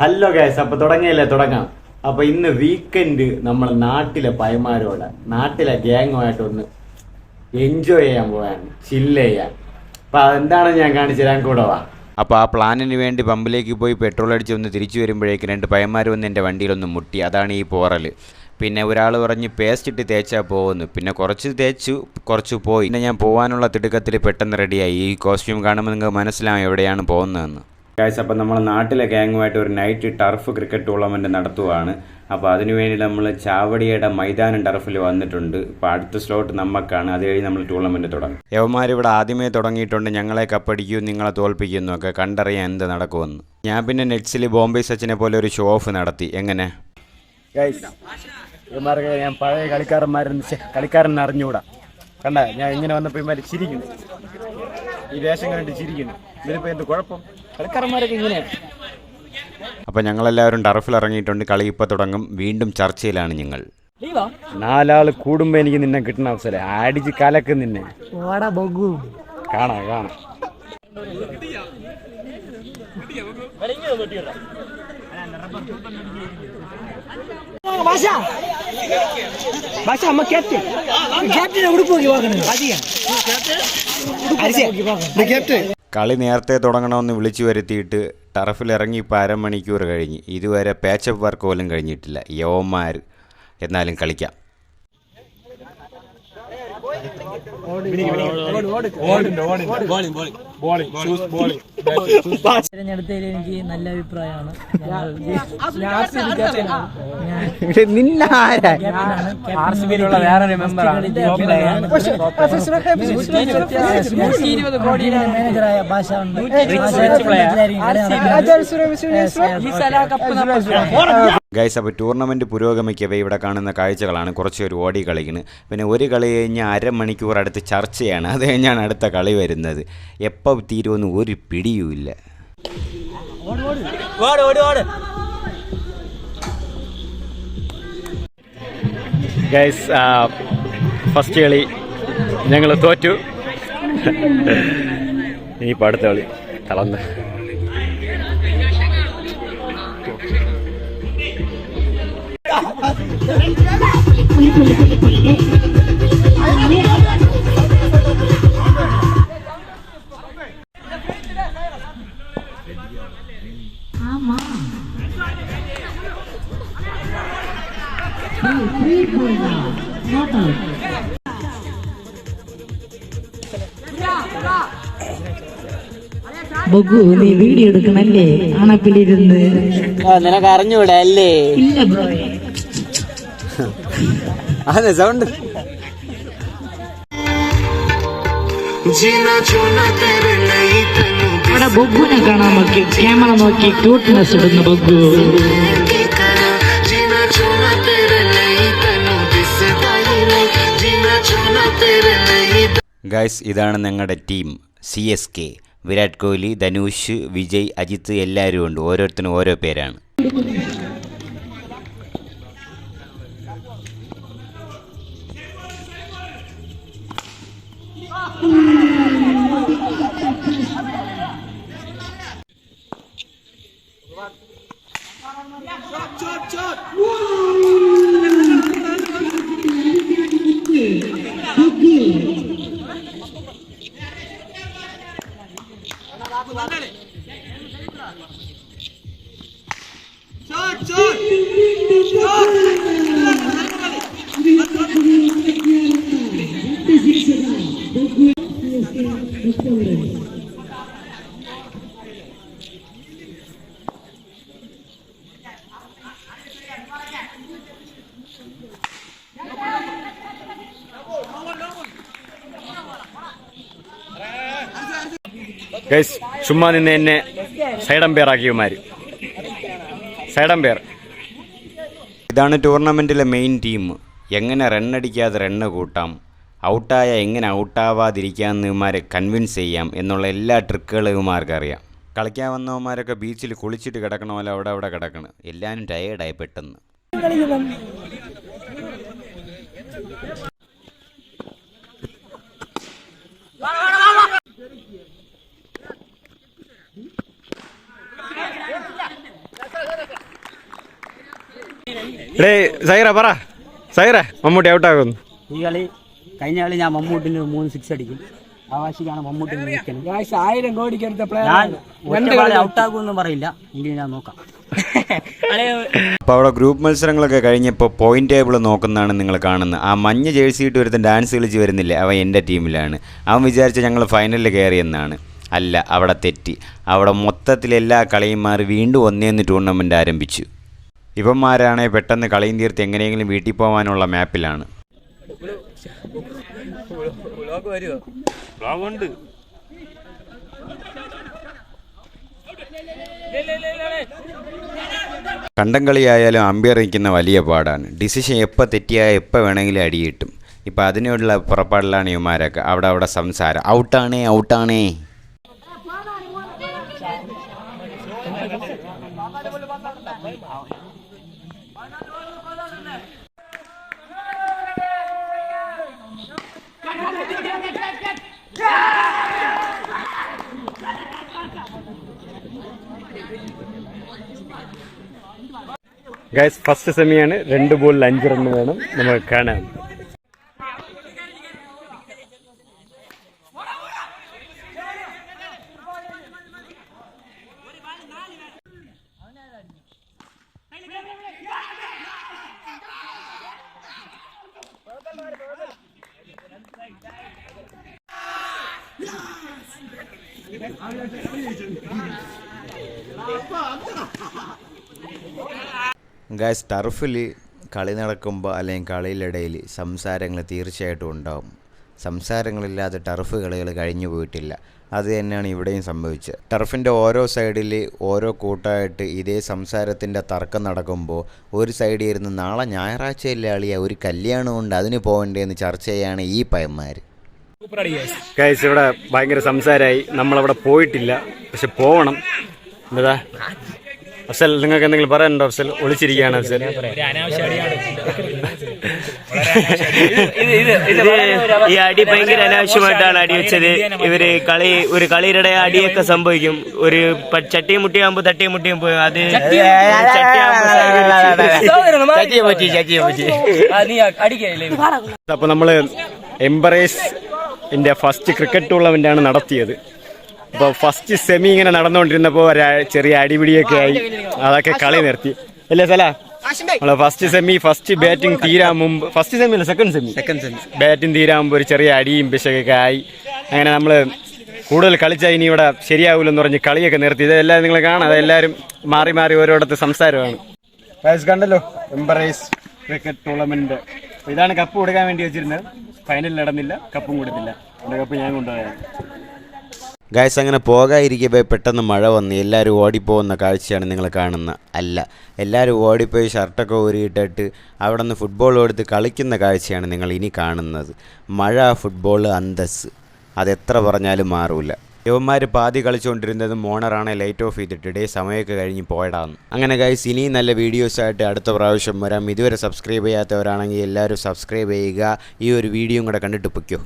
Hello guys അപ്പൊ തുടങ്ങിയല്ലേ തുടങ്ങാം. അപ്പൊ ഇന്ന് വീക്കെൻഡ് നമ്മൾ നാട്ടിലെ പൈമാരോടെ നാട്ടിലെ ഗ്യാങ്ങുമായിട്ട് ഒന്ന് എൻജോയ് ചെയ്യാൻ പോവാൻ ചില്ല് ചെയ്യാൻ. അപ്പൊ അതെന്താണ് ഞാൻ കാണിച്ചു തരാൻ കൂടെ വാ. അപ്പോൾ ആ പ്ലാനിന് വേണ്ടി പമ്പിലേക്ക് പോയി പെട്രോൾ അടിച്ച് ഒന്ന് തിരിച്ചു വരുമ്പോഴേക്ക് രണ്ട് പയന്മാർ വന്ന് എന്റെ വണ്ടിയിലൊന്ന് മുട്ടി. അതാണ് ഈ പോറൽ. പിന്നെ ഒരാൾ പറഞ്ഞ് പേസ്റ്റ് ഇട്ട് തേച്ചാൽ പോകുന്നു പിന്നെ കുറച്ച് തേച്ചു കുറച്ച് പോയി. പിന്നെ ഞാൻ പോകാനുള്ള തിടുക്കത്തിൽ പെട്ടെന്ന് റെഡിയായി ഈ കോസ്റ്റ്യൂം കാണുമ്പോൾ നിങ്ങൾക്ക് മനസ്സിലാവും എവിടെയാണ് പോകുന്നതെന്ന്. ഗായ്സ് അപ്പോൾ നമ്മൾ നാട്ടിലെ ഗ്യാങ്ങുമായിട്ട് ഒരു നൈറ്റ് ടർഫ് ക്രിക്കറ്റ് ടൂർണമെന്റ് നടത്തുവാണ്. അപ്പോൾ അതിനുവേണ്ടി നമ്മൾ ചാവടിയുടെ മൈതാനം ടർഫിൽ വന്നിട്ടുണ്ട്. ഇപ്പോൾ അടുത്ത സ്ലോട്ട് നമുക്കാണ് അത് കഴിഞ്ഞ് നമ്മൾ ടൂർണമെന്റ് തുടങ്ങും. യവന്മാരിവിടെ ആദ്യമേ തുടങ്ങിയിട്ടുണ്ട്. ഞങ്ങളെ കപ്പടിക്കും നിങ്ങളെ തോൽപ്പിക്കുന്നു ഒക്കെ കണ്ടറിയാൻ എന്ത് നടക്കുമെന്ന്. ഞാൻ പിന്നെ നെറ്റ്സിൽ ബോംബെ സച്ചിനെ പോലെ ഒരു ഷോ ഓഫ് നടത്തി. എങ്ങനെ? ഇവന്മാർക്ക് ഞാൻ പഴയ കളിക്കാരന്മാരെന്ന് കളിക്കാരൻ അറിഞ്ഞുകൂടാ. കണ്ട? ഞാൻ ഇങ്ങനെ വന്നപ്പോൾ ഇവന്മാര് ചിരിക്കുന്നു. ഈ വേഷം കണ്ടിട്ട് ചിരിക്കുന്നു. ഇതിനിപ്പോൾ എന്ത് കുഴപ്പം? കളിക്കാരന്മാരൊക്കെ ഇങ്ങനെയാണ് അപ്പോൾ ഞങ്ങളെല്ലാവരും ടർഫിൽ ഇറങ്ങിയിട്ടുണ്ട് കളി ഇപ്പോൾ തുടങ്ങും വീണ്ടും ചർച്ചയിലാണ് ഞങ്ങൾ നാലാള് കൂടുമ്പോ എനിക്ക് നിന്നെ കിട്ടുന്ന അവസരം അടിച്ച് കലക്ക് നിന്നെ വാടാ ബൊഗു കാണാം കാണാം ಭಾಷ ಭಾಷ ಅಮ್ಮ ಕ್ಯಾಪ್ಟನ್ ಕ್ಯಾಪ್ಟನ್ ಉಡುಪು ಹೋಗಿ ಹೋಗೋಣ ಕ್ಯಾಪ್ಟನ್ കളി നേരത്തെ തുടങ്ങണമെന്ന് വിളിച്ചു വരുത്തിയിട്ട് ടർഫിലിറങ്ങി ഇപ്പോൾ അരമണിക്കൂർ കഴിഞ്ഞ്. ഇതുവരെ പാച്ചപ്പ് വർക്ക് പോലും കഴിഞ്ഞിട്ടില്ല. യോമാർ എന്നാലും കളിക്കാം. തിരഞ്ഞെടുത്തതിൽ എനിക്ക് നല്ല അഭിപ്രായമാണ് ആർസിബിയിലുള്ള വേറൊരു മെമ്പറാണ് മാനേജറായ ഭാഷ ഉണ്ട് ഗൈസ് അപ്പോൾ ടൂർണമെന്റ് പുരോഗമിക്കവേ ഇവിടെ കാണുന്ന കാഴ്ചകളാണ് കുറച്ച് ഒരു ഓടി കളിക്കുന്നത് പിന്നെ ഒരു കളി കഴിഞ്ഞ് അരമണിക്കൂർ അടുത്ത് ചർച്ചയാണ് അത് കഴിഞ്ഞാണ് അടുത്ത കളി വരുന്നത് എപ്പോൾ തീരുമെന്ന് ഒരു പിടിയുമില്ല. ഗൈസ് ഫസ്റ്റ് കളി ഞങ്ങൾ തോറ്റു. ഈ അടുത്ത കളി തളർന്ന്. ബൊഗു നീ വീഡിയോ എടുക്കണല്ലേ? അണപ്പിലിരുന്ന്. നിനക്ക് അറിഞ്ഞൂടെ അല്ലേ? ഇല്ല ബ്രോ. അതെ സൗണ്ട് അവിടെ ബൊഗ്ഗുനെ കാണാൻ നോക്കി ക്യാമറ നോക്കി ക്യൂട്ട്നെസ് ഇടുന്ന ബൊഗ്ഗു. ഗൈസ് ഇതാണ് ഞങ്ങളുടെ team C S K Virat Kohli Dhanush Vijay Ajith എല്ലാവരും ഉണ്ട്. ഓരോരുത്തരും ഓരോ പേരാണ്. Good. ഗൈസ് ചുമ്മാ നിന്ന് എന്നെ സൈഡം പേറാക്കിയമാര് സൈഡം പേർ. ഇതാണ് ടൂർണമെന്റിലെ മെയിൻ ടീം. എങ്ങനെ റണ്ണടിക്കാതെ റണ്ണ് കൂട്ടാം ഔട്ടായ എങ്ങനെ ഔട്ടാവാതിരിക്കാമെന്ന് ഇവന്മാരെ കൺവിൻസ് ചെയ്യാം എന്നുള്ള എല്ലാ ട്രിക്കുകളും ഇവന്മാർക്ക് അറിയാം കളിക്കാൻ വന്നവന്മാരൊക്കെ ബീച്ചിൽ കുളിച്ചിട്ട് കിടക്കണ പോലെ അവിടെ അവിടെ കിടക്കണം. എല്ലാവരും ടയേർഡായി പെട്ടെന്ന്. സൈറ പറ. സൈറ മമ്മൂട്ടി ഔട്ടാകുന്നു ഈ കളി കഴിഞ്ഞ കളി ഞാൻ മമ്മൂട്ടിന് മൂന്ന് സിക്സ് അടിക്കും. ആവാശിക്കാണ് വാശിക്കാണ് മമ്മൂട്ടിന് നിൽക്കുന്നത് ആയിരം കോടിക്ക് എടുത്ത ഔട്ടാകുമെന്നും പറയില്ല. എങ്കിലും ഞാൻ നോക്കാം. അപ്പോൾ അവിടെ ഗ്രൂപ്പ് മത്സരങ്ങളൊക്കെ കഴിഞ്ഞപ്പോൾ പോയിന്റ് ടേബിൾ നോക്കുന്നതാണ് നിങ്ങൾ കാണുന്നത്. ആ മഞ്ഞ ജേഴ്സി ഇട്ട് ഒരുത്തൻ ഡാൻസ് കളിച്ച് വരുന്നില്ലേ? അവൻ എന്റെ ടീമിലാണ് അവൻ വിചാരിച്ച ഞങ്ങൾ ഫൈനലിൽ കയറിയെന്നാണ് അല്ല അവിടെ തെറ്റി. അവിടെ മൊത്തത്തിൽ എല്ലാ കളിയും മാറി വീണ്ടും ഒന്നേന്ന് ടൂർണമെന്റ് ആരംഭിച്ചു. ഇവന്മാരാണെ പെട്ടെന്ന് കളിയും തീർത്ത് എങ്ങനെയെങ്കിലും വീട്ടിൽ പോകാനുള്ള മാപ്പിലാണ് കണ്ടം കളിയായാലും അമ്പയർ നിൽക്കുന്ന വലിയ പാടാണ്. ഡിസിഷൻ എപ്പോൾ തെറ്റിയാൽ എപ്പോൾ വേണമെങ്കിലും അടിയിട്ടും ഇപ്പം അതിനുള്ള പുറപ്പാടിലാണ് ഇവന്മാരൊക്കെ. അവിടെ അവിടെ സംസാരം. ഔട്ടാണേ ഔട്ടാണേ ഗൈസ് ഫസ്റ്റ് സെമിയാണ് രണ്ട് ബോളിൽ അഞ്ച് റണ്ണ് വേണം. നമുക്ക് കാണാൻ ഗായ്സ് ടർഫിൽ കളി നടക്കുമ്പോൾ അല്ലെങ്കിൽ കളിയിലിടയിൽ സംസാരങ്ങൾ തീർച്ചയായിട്ടും ഉണ്ടാവും. സംസാരങ്ങളില്ലാതെ ടർഫ് കളികൾ കഴിഞ്ഞു പോയിട്ടില്ല. അത് തന്നെയാണ് ഇവിടെയും സംഭവിച്ചത്. ടർഫിന്റെ ഓരോ സൈഡിൽ ഓരോ കൂട്ടമായിട്ട് ഇതേ സംസാരത്തിന്റെ തർക്കം നടക്കുമ്പോൾ ഒരു സൈഡിൽ ഇരുന്ന് നാളെ ഞായറാഴ്ചയിലെ അളിയ ഒരു കല്യാണമുണ്ട് അതിന് പോകണ്ടേന്ന് ചർച്ച ചെയ്യാണ് ഈ പയന്മാർ ഗൈസ് ഇവിടെ ഭയങ്കര സംസാരമായി നമ്മളവിടെ പോയിട്ടില്ല പക്ഷെ പോകണം എന്താ അഫ്സൽ നിങ്ങൾക്ക് എന്തെങ്കിലും പറയാനുണ്ടോ അഫ്സൽ ഒളിച്ചിരിക്കുകയാണ് അഫ്സൽ ഈ അടി ഭയങ്കര അനാവശ്യമായിട്ടാണ് അടി വെച്ചത് ഇവർ കളി ഒരു കളിയുടെ അടിയൊക്കെ സംഭവിക്കും ഒരു ചട്ടിയും മുട്ടിയാകുമ്പോ തട്ടിയും മുട്ടിയും പോയി അത് അപ്പോൾ നമ്മൾ embrace India first cricket tournament ആണ് നടത്തിയത്. അപ്പോൾ ഫസ്റ്റ് സെമി ഇങ്ങനെ നടന്നുകൊണ്ടിരുന്നപ്പോൾ ഒരു ചെറിയ അടിപിടിയൊക്കെ ആയി. അതൊക്കെ കളി നിർത്തി. അല്ലേ സല? നമ്മളെ ഫസ്റ്റ് സെമി ഫസ്റ്റ് ബാറ്റിംഗ് തീരാൻ മുമ്പ് ഫസ്റ്റ് സെമി അല്ല second semi second semi batting തീരാൻ മുമ്പ് ഒരു ചെറിയ അടിയും പിശകൊക്കെ ആയി. അങ്ങനെ നമ്മൾ കൂടുതൽ കളിച്ചാൽ ഇനി ഇവിടെ ശരിയാവില്ലെന്ന് പറഞ്ഞ് കളിയൊക്കെ നിർത്തി. ഇതെല്ലാം നിങ്ങൾ കാണാം. അതെല്ലാവരും മാറി മാറി ഓരോടത്ത് സംസാരമാണ്. കണ്ടല്ലോ എംബറേസ് ക്രിക്കറ്റ് ടൂർണമെന്റ് ഇതാണ് കപ്പ് കൊടുക്കാൻ വേണ്ടി വെച്ചിരുന്നത്. ഫൈനൽ നടന്നില്ല കപ്പും കൊടുത്തില്ല. എന്റെ കപ്പ് ഞാൻ കൊണ്ടുപോയത് ഗായ്സ് അങ്ങനെ പോകാതിരിക്കുമ്പോൾ പെട്ടെന്ന് മഴ വന്ന് എല്ലാവരും ഓടിപ്പോകുന്ന കാഴ്ചയാണ് നിങ്ങൾ കാണുന്നത് അല്ല. എല്ലാവരും ഓടിപ്പോയി ഷർട്ടൊക്കെ ഊരിയിട്ടിട്ട് അവിടെ നിന്ന് ഫുട്ബോൾ എടുത്ത് കളിക്കുന്ന കാഴ്ചയാണ് നിങ്ങൾ ഇനി കാണുന്നത്. മഴ ഫുട്ബോൾ അന്തസ് അതെത്ര പറഞ്ഞാലും മാറൂല. യുവന്മാർ പാതി കളിച്ചുകൊണ്ടിരുന്നത് മോണറാണ് ലൈറ്റ് ഓഫ് ചെയ്തിട്ട് ഡേ സമയമൊക്കെ കഴിഞ്ഞ് പോയടാന്ന്. അങ്ങനെ ഗൈസ് ഇനിയും നല്ല വീഡിയോസായിട്ട് അടുത്ത പ്രാവശ്യം വരാം. ഇതുവരെ സബ്സ്ക്രൈബ് ചെയ്യാത്തവരാണെങ്കിൽ എല്ലാവരും സബ്സ്ക്രൈബ് ചെയ്യുക. ഈ ഒരു വീഡിയോയും കൂടെ കണ്ടിട്ട് പൊയ്ക്കോ.